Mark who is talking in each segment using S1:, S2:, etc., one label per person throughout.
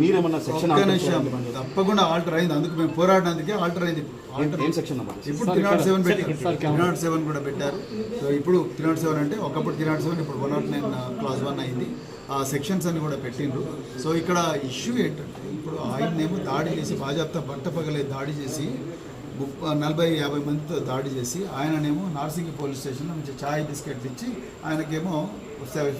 S1: మీరేమన్నా సెక్షన్
S2: తప్పకుండా ఆల్టర్ అయింది. అందుకు మేము పోరాడినందుకే ఆల్టర్ అయింది.
S1: ఏం సెక్షన్
S2: ఇప్పుడు త్రీ నాట్ సెవెన్ పెట్టారు. త్రీ నాట్ సెవెన్ కూడా పెట్టారు. సో ఇప్పుడు త్రీ నాట్ సెవెన్ అంటే ఒకప్పుడు త్రీ నాట్ సెవెన్ ఇప్పుడు one not nine class one అయింది. ఆ సెక్షన్స్ అన్ని కూడా పెట్టిండ్రు. సో ఇక్కడ ఇష్యూ ఏంటంటే ఇప్పుడు ఆయన్నేమో దాడి చేసి బాజాప్తా బట్టపగలే దాడి చేసి ముప్ప నలభై యాభై మందితో దాడి చేసి ఆయననేమో నార్సింగి పోలీస్ స్టేషన్లో నుంచి ఛాయ్ బిస్కెట్లు ఇచ్చి ఆయనకేమో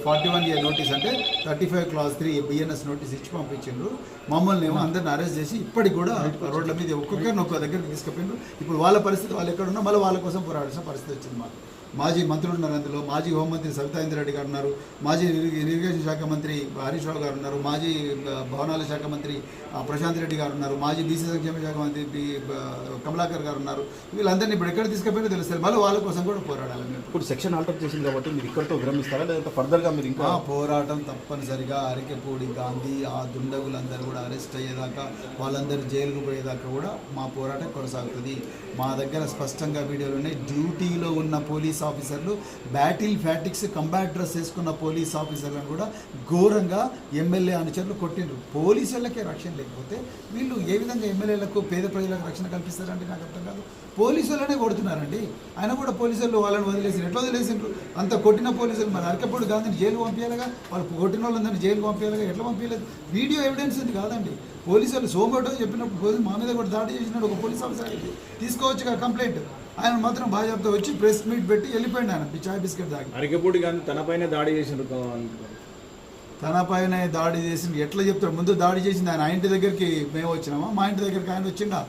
S2: ఫార్టీ వన్ ఇయర్ నోటీస్ అంటే thirty five class three BNS notice ఇచ్చి పంపించిండ్రు. మమ్మల్ని ఏమో అందరిని అరెస్ట్ చేసి ఇప్పటికి కూడా రోడ్ల మీద ఒక్కొక్కరిని ఒక్కొక్క దగ్గర తీసుకుపోయిండ్రు. ఇప్పుడు వాళ్ళ పరిస్థితి వాళ్ళు ఎక్కడ ఉన్నా మళ్ళీ వాళ్ళ కోసం పోరాడాల్సిన పరిస్థితి వచ్చింది మాకు. మాజీ మంత్రులు ఉన్నారు అందులో. మాజీ హోంమంత్రి సవితా ఇంద్రెడ్డి గారు ఉన్నారు. మాజీ ఇరిగే- ఇరిగేషన్ శాఖ మంత్రి హరీష్ రావు గారు ఉన్నారు. మాజీ భవనాల శాఖ మంత్రి ప్రశాంత్ రెడ్డి గారు ఉన్నారు. మాజీ బీసీ సంక్షేమ శాఖ మంత్రి కమలాకర్ గారు ఉన్నారు. వీళ్ళందరినీ ఇప్పుడు ఎక్కడ తీసుకుపోయినా తెలుస్తుంది మళ్ళీ వాళ్ళ కోసం కూడా పోరాడాలి.
S1: ఇప్పుడు సెక్షన్ ఆల్టర్ చేసింది కాబట్టి మీరు ఇక్కడితో విరమిస్తారా? లేదంటే ఫర్దర్గా మీరు ఇంకా
S2: పోరాటం తప్పనిసరిగా అరికెపూడి గాంధీ ఆ దుండగులందరూ కూడా అరెస్ట్ అయ్యేదాకా వాళ్ళందరూ జైలుకు పోయేదాకా కూడా మా పోరాటం కొనసాగుతుంది. మా దగ్గర స్పష్టంగా వీడియోలు ఉన్నాయి. డ్యూటీలో ఉన్న పోలీస్ ఆఫీసర్లు బ్యాటిల్ ఫ్యాటిక్స్ కంబాట్ డ్రెస్ వేసుకున్న పోలీస్ ఆఫీసర్లను కూడా ఘోరంగా ఎమ్మెల్యే అనుచరులు కొట్టిండ్రు. పోలీసులకే రక్షణ లేకపోతే వీళ్ళు ఏ విధంగా ఎమ్మెల్యేలకు పేద ప్రజలకు రక్షణ కల్పిస్తారంటే నాకు అర్థం కాదు. పోలీసులనే కొడుతున్నారండి. ఆయన కూడా పోలీసులు వాళ్ళని వదిలేసి ఎట్లా వదిలేసిండ్రు? అంత కొట్టిన పోలీసులు మరి అరకప్పుడు గాంధీని జైలు పంపించాలిగా వాళ్ళు కొట్టిన వాళ్ళందరినీ జైలు పంపించాలిగా ఎట్లా పంపించలేదు వీడియో ఎవిడెన్స్ ఉంది కాదండి. పోలీసులు సోమోటో చెప్పినప్పుడు మా మీద కూడా దాడి చేసినాడు ఒక పోలీస్ ఆఫీసర్ అయితే. తీసుకోవచ్చుగా కంప్లైంట్. ఆయన మాత్రం బాజాబ్తో వచ్చి ప్రెస్ మీట్ పెట్టి వెళ్ళిపోయింది ఆయన చాయ్ బిస్కెట్ దాగి
S3: అరికపూడి గాంధీ తనపైనే దాడి చేసిండ్రు
S2: తన పైన దాడి చేసింది ఎట్లా చెప్తాడు? ముందు దాడి చేసింది ఆయన. ఇంటి దగ్గరికి మేము వచ్చినామా? మా ఇంటి దగ్గరికి ఆయన వచ్చిండా?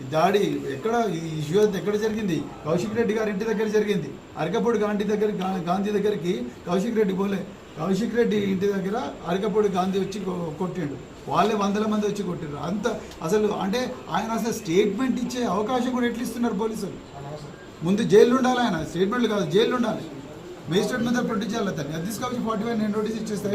S2: ఈ దాడి ఎక్కడ? ఈ ఇష్యూ అంతా ఎక్కడ జరిగింది? కౌశిక్ రెడ్డి గారి ఇంటి దగ్గర జరిగింది. అరకపూడి గాంధీ దగ్గర గాంధీ దగ్గరికి కౌశిక్ రెడ్డి పోలే. కౌశిక్ రెడ్డి ఇంటి దగ్గర అరకపూడి గాంధీ వచ్చి కొట్టిండు. వాళ్ళే వందల మంది వచ్చి కొట్టిండ్రు. అంత అసలు అంటే ఆయన అసలు స్టేట్మెంట్ ఇచ్చే అవకాశం కూడా ఎట్లా ఇస్తున్నారు పోలీసులు? ముందు జైలు ఉండాలి ఆయన. స్టేట్మెంట్లు కాదు జైలు ఉండాలి. మేజిస్ట్రేట్ మీద ప్రొడ్యూస్ చేయాలి అతన్ని. అది తీసుకొచ్చి ఫార్టీ ఫైవ్ నేను నోటీస్ ఇచ్చేస్తే